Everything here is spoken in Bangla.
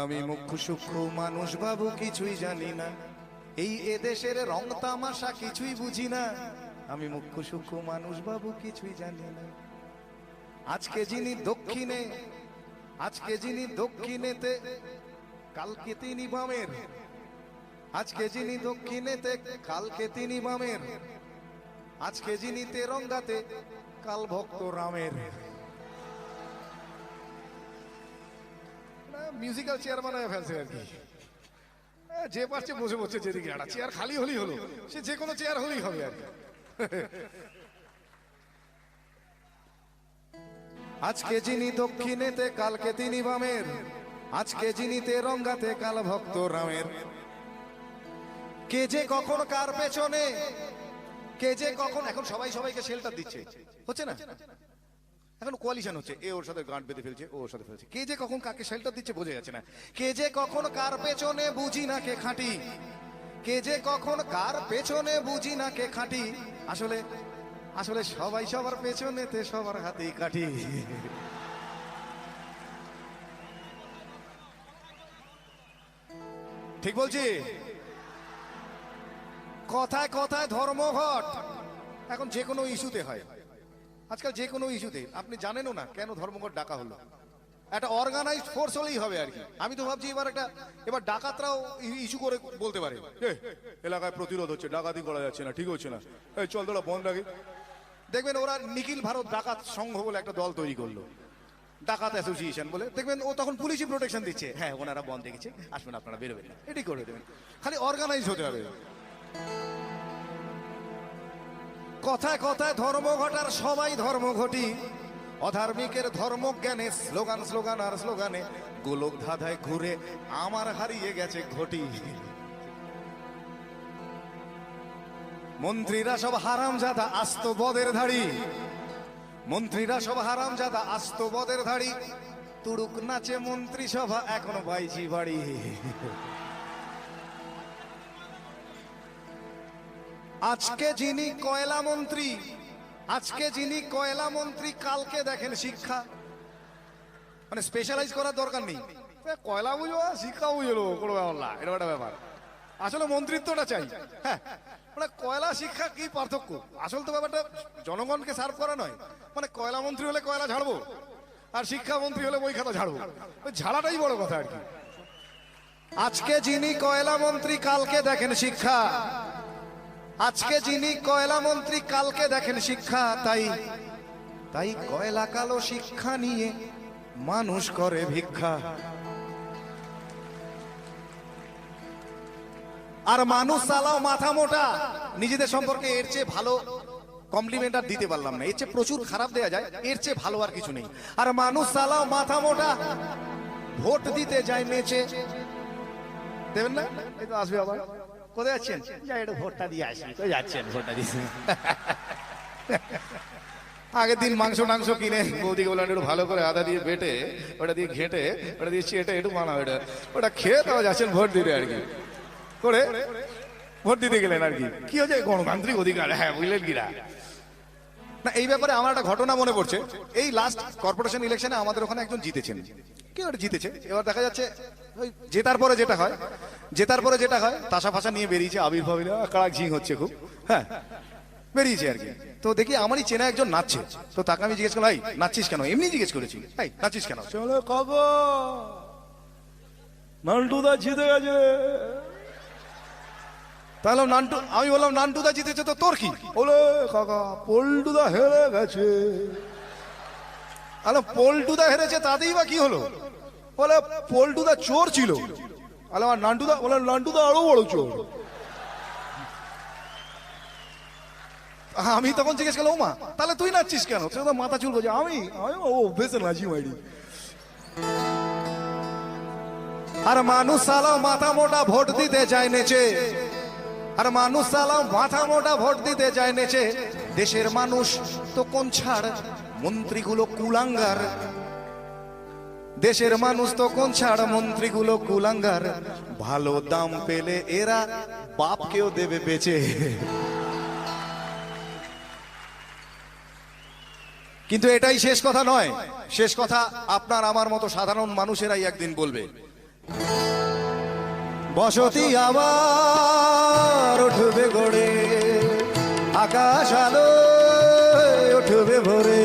আমি মুখ্য সূক্ষ্ম মানুষ বাবু কিছুই জানি না। এই এদেশের রং তামাশা কিছুই বুঝি না। আমি মুখ্য সূক্ষ্ম মানুষ বাবু কিছুই জানি না। আজকে যিনি দক্ষিণে আজকে যিনি দক্ষিণেতে কালকে তিনি বামের। আজকে যিনি দক্ষিণেতে কালকে তিনি বামের। আজকে যিনি তেরঙ্গাতে কাল ভক্ত রামের। মিউজিক্যাল চেয়ার বানায় ফেলছে আর কি। হ্যাঁ, যে পারছে বসে বসে যেদিকে একটা চেয়ার খালি হলেই হলো। সে যে কোনো চেয়ার হলেই হবে আর কি। আজকে যিনি দক্ষিণেতে কালকে তিনি বামের। আজকে যিনি তেরঙ্গাতে কাল ভক্ত রামের। কে যে কখন কার পেছনে কে যে কখন এখন সবাই সবাইকে শেল্টার দিচ্ছে। হচ্ছে না? এখন কোয়ালিশন হচ্ছে। এ ওর সাথে গাঁট বেঁধে ফেলছে ওর সাথে ফেলছে। কে যে কখন কাকে শেল্টার দিচ্ছে বোঝা যাচ্ছে না। কে যে কখন কার পেছনে বুঝি না কে খাঁটি। কে যে কখন কার পেছনে বুঝি না কে খাঁটি। আসলে আসলে সবাই সবার পেছনেতে সবার হাতেই কাটি ঠিক বলছি? কথায় কথায় ধর্মঘট এখন যে কোনো ইস্যুতে হয়। আজকাল যে কোনো ইস্যুতে আপনি জানেনও না কেন ধর্মঘট ডাকা হলো। একটা অর্গানাইজড ফোর্স হলেই হবে আর কি। আমি তো ভাবছি এবার একটা এবার ডাকাতরাও ইস্যু করে বলতে পারে। এলাকায় প্রতিরোধ হচ্ছে ডাকাতি করা যাচ্ছে না ঠিক হচ্ছে না। এই চল তোরা বন্ধ রাখি। দেখবেন ওরা নিখিল ভারত ডাকাত সংঘ বলে একটা দল তৈরি করল। ডাকাত অ্যাসোসিয়েশন বলে। দেখবেন ও তখন পুলিশই প্রোটেকশন দিচ্ছে। হ্যাঁ ওনারা বন্ধ রেখেছে। আসবেন আপনারা বেরোবেন না। এটাই করে দেবেন। খালি অর্গানাইজ হতে হবে। কথায় কথায় ধর্মঘটার সবাই ধর্মঘটি অধার্মিকের ধর্মজ্ঞানে স্লোগান স্লোগান আর স্লোগানে গোলক ধাঁধায় ঘুরে আমার হারিয়ে গেছে ঘটি। মন্ত্রীরা সব হারাম হারামজাদা আস্ত বদের ধাড়ি। মন্ত্রীরা সব হারাম হারামজাদা আস্ত বদের ধাড়ি। তুড়ুক নাচে মন্ত্রী সভা এখনও বাইজি বাড়ি। আজকে যিনি কয়লা মন্ত্রী আজকে যিনি কয়লা মন্ত্রী কালকে দেখেন শিক্ষা। মানে স্পেশালাইজ করার দরকার নেই। কয়লা আর শিক্ষা বুঝলো কোনো ব্যাপার না এরকম একটা ব্যাপার। আসলে মন্ত্রিত্বটা চাই। হ্যাঁ মানে কয়লা শিক্ষা কি পার্থক্য? আসল তো ব্যাপারটা জনগণকে সার্ভ করা নয়। মানে কয়লা মন্ত্রী হলে কয়লা ঝাড়বো আর শিক্ষা মন্ত্রী হলে বই খাতা ঝাড়বো। ওই ঝাড়াটাই বড় কথা আর কি। আজকে যিনি কয়লা মন্ত্রী কালকে দেখেন শিক্ষা। আজকে যিনি কয়লা মন্ত্রী, কালকে দেখেন শিক্ষা, তাই তাই কয়লা কালো শিক্ষা নিয়ে মানুষ করে ভিক্ষা। আর মানুষ চালাও মাথা মোটা, নিজেদের সম্পর্কে এর চেয়ে ভালো কমপ্লিমেন্ট আর দিতে পারলাম না। এর চেয়ে প্রচুর খারাপ দেয়া যায়, এর চেয়ে ভালো আর কিছু নেই। আর মানুষ চালাও মাথা মোটা, ভোট দিতে যায় নেচে দেবেন না? আসবে আবার। কোথায় যাচ্ছেন যা একটু ভোটটা দিয়ে আসি। তো যাচ্ছেন ভোটটা দিয়ে। আগের দিন মাংস টাংস কিনে বৌদিকে বললেন একটু ভালো করে আদা দিয়ে বেটে ওটা দিয়ে ঘেটে ওটা দিয়ে চেটে একটু মানা ওটা ওটা খেয়ে তাও যাচ্ছেন ভোট দিতে আর কি। করে ভোট দিতে গেলেন আর কি। কি হচ্ছে গণতান্ত্রিক অধিকার। হ্যাঁ বুঝলেন কিনা? না এই ব্যাপারে আমার একটা ঘটনা মনে পড়ছে। এই লাস্ট কর্পোরেশন ইলেকশনে আমাদের ওখানে একজন জিতেছেন। কেউ জিতেছে। এবার দেখা যাচ্ছে ওই জেতার পরে যেটা হয় জেতার পরে যেটা হয় তাসা ফাঁসা নিয়ে বেরিয়েছে আবির্ভাব কাড়াক ঝিং হচ্ছে খুব হ্যাঁ বেরিয়েছে আর কি। তো দেখি আমারই চেনা একজন নাচছে। তো তাকে আমি জিজ্ঞেস করলাম "এই, নাচছিস কেন? এমনি জিজ্ঞেস করেছি এই নাচছিস কেন? চলো নান্টুদা জিতে গেছে। তাহলে নান্টু, আমি বললাম, নান্টুদা জিতেছে তো তোর কি? বলে, কাকা, পল্টুদা হেরে গেছে। আলো পল্টুদা হেরেছে তাতেই বা কি হলো? বলে, পল্টুদা চোর ছিল। আলো আর নান্টুদা, বলে, নান্টুদা আরও বড় চোর। আমি তখন জিজ্ঞেস করলাম মা, তাহলে তুই নাচছিস কেন? তুই তো মাথা চুল যে আমি আমি ও বেশ নাচি মাইরি। আর মানুষ সালাও মাথা মোটা ভোট দিতে যায় নেচে। আর মানুষ সালাও মাথা মোটা ভোট দিতে যায় নেচে। দেশের মানুষ তো কোন ছাড়? মন্ত্রীগুলো কুলাঙ্গার। দেশের মানুষ তো কোন ছাড়? মন্ত্রীগুলো কুলাঙ্গার। ভালো দাম পেলে এরা বাপকেও দেবে বেচে। কিন্তু এটাই শেষ কথা নয়। শেষ কথা আপনার, আমার মতো সাধারণ মানুষেরাই একদিন বলবে। বসতি আবার উঠবে গড়ে আকাশ আলো উঠবে ভোরে।